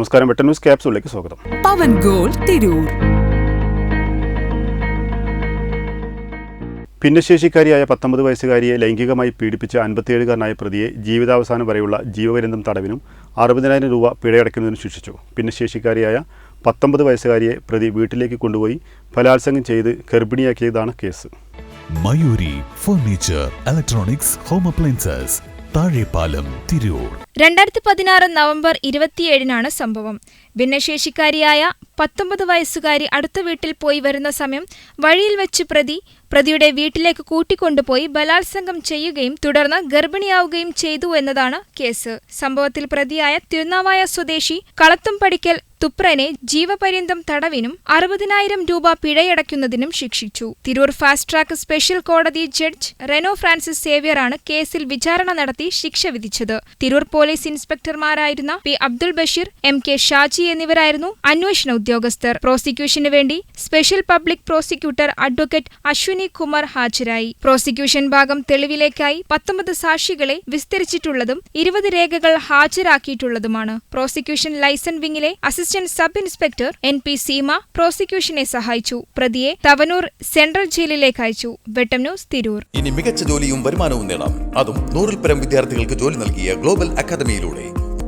നമസ്കാരം. വെട്ടൻ ന്യൂസ് ക്യാപ്സൂളിലേക്ക് സ്വാഗതം. പവൻ ഗോൾ തിരൂർ. ഭിന്നശേഷിക്കാരിയായ പത്തൊമ്പത് വയസ്സുകാരിയെ ലൈംഗികമായി പീഡിപ്പിച്ച അൻപത്തിയേഴുകാരനായ പ്രതിയെ ജീവിതാവസാനം വരെയുള്ള ജീവപര്യന്തം തടവിനും അറുപതിനായിരം രൂപ പിഴയടയ്ക്കുന്നതിനും ശിക്ഷിച്ചു. ഭിന്നശേഷിക്കാരിയായ പത്തൊമ്പത് വയസ്സുകാരിയെ പ്രതി വീട്ടിലേക്ക് കൊണ്ടുപോയി ബലാത്സംഗം ചെയ്ത് ഗർഭിണിയാക്കിയതാണ് case. Mayuri furniture electronics home appliances Thazhepalam Tirur. രണ്ടായിരത്തി പതിനാറ് നവംബർ ഇരുപത്തിയേഴിനാണ് സംഭവം. ഭിന്നശേഷിക്കാരിയായ പത്തൊമ്പത് വയസ്സുകാരി അടുത്ത വീട്ടിൽ പോയി വരുന്ന സമയം വഴിയിൽ വെച്ച് പ്രതി പ്രതിയുടെ വീട്ടിലേക്ക് കൂട്ടിക്കൊണ്ടുപോയി ബലാത്സംഗം ചെയ്യുകയും തുടർന്ന് ഗർഭിണിയാവുകയും ചെയ്തു എന്നതാണ് കേസ്. സംഭവത്തിൽ പ്രതിയായ തിരുനാവായ സ്വദേശി കളത്തും പടിക്കൽ തുപ്രനെ ജീവപര്യന്തം തടവിനും അറുപതിനായിരം രൂപ പിഴയടയ്ക്കുന്നതിനും ശിക്ഷിച്ചു. തിരൂർ ഫാസ്റ്റ് ട്രാക്ക് സ്പെഷ്യൽ കോടതി ജഡ്ജ് റെനോ ഫ്രാൻസിസ് സേവ്യറാണ് കേസിൽ വിചാരണ നടത്തി ശിക്ഷ വിധിച്ചത്. Tirur police ഇൻസ്പെക്ടർമാരായിരുന്ന P Abdul Basheer M K Shaji എന്നിവരായിരുന്നു അന്വേഷണ ഉദ്യോഗസ്ഥർ. പ്രോസിക്യൂഷന് വേണ്ടി special public prosecutor advocate Ashwini Kumar ഹാജരായി. പ്രോസിക്യൂഷൻ ഭാഗം തെളിവിലേക്കായി പത്തൊമ്പത് സാക്ഷികളെ വിസ്തരിച്ചിട്ടുള്ളതും ഇരുപത് രേഖകൾ ഹാജരാക്കിയിട്ടുള്ളതുമാണ്. Prosecution liaison വിംഗിലെ assistant sub inspector N P Seema പ്രോസിക്യൂഷനെ സഹായിച്ചു. പ്രതിയെ തവനൂർ സെൻട്രൽ ജയിലിലേക്ക് അയച്ചു. വെട്ടം ന്യൂസ് തിരൂർ. ഇനി മികച്ച ജോലിയും വരുമാനവും നേടാം. അതും നൂറിൽ പരം വിദ്യാർത്ഥികൾക്ക് ജോലി നൽകിയ ഗ്ലോബൽ അക്കാദമിയിലൂടെ.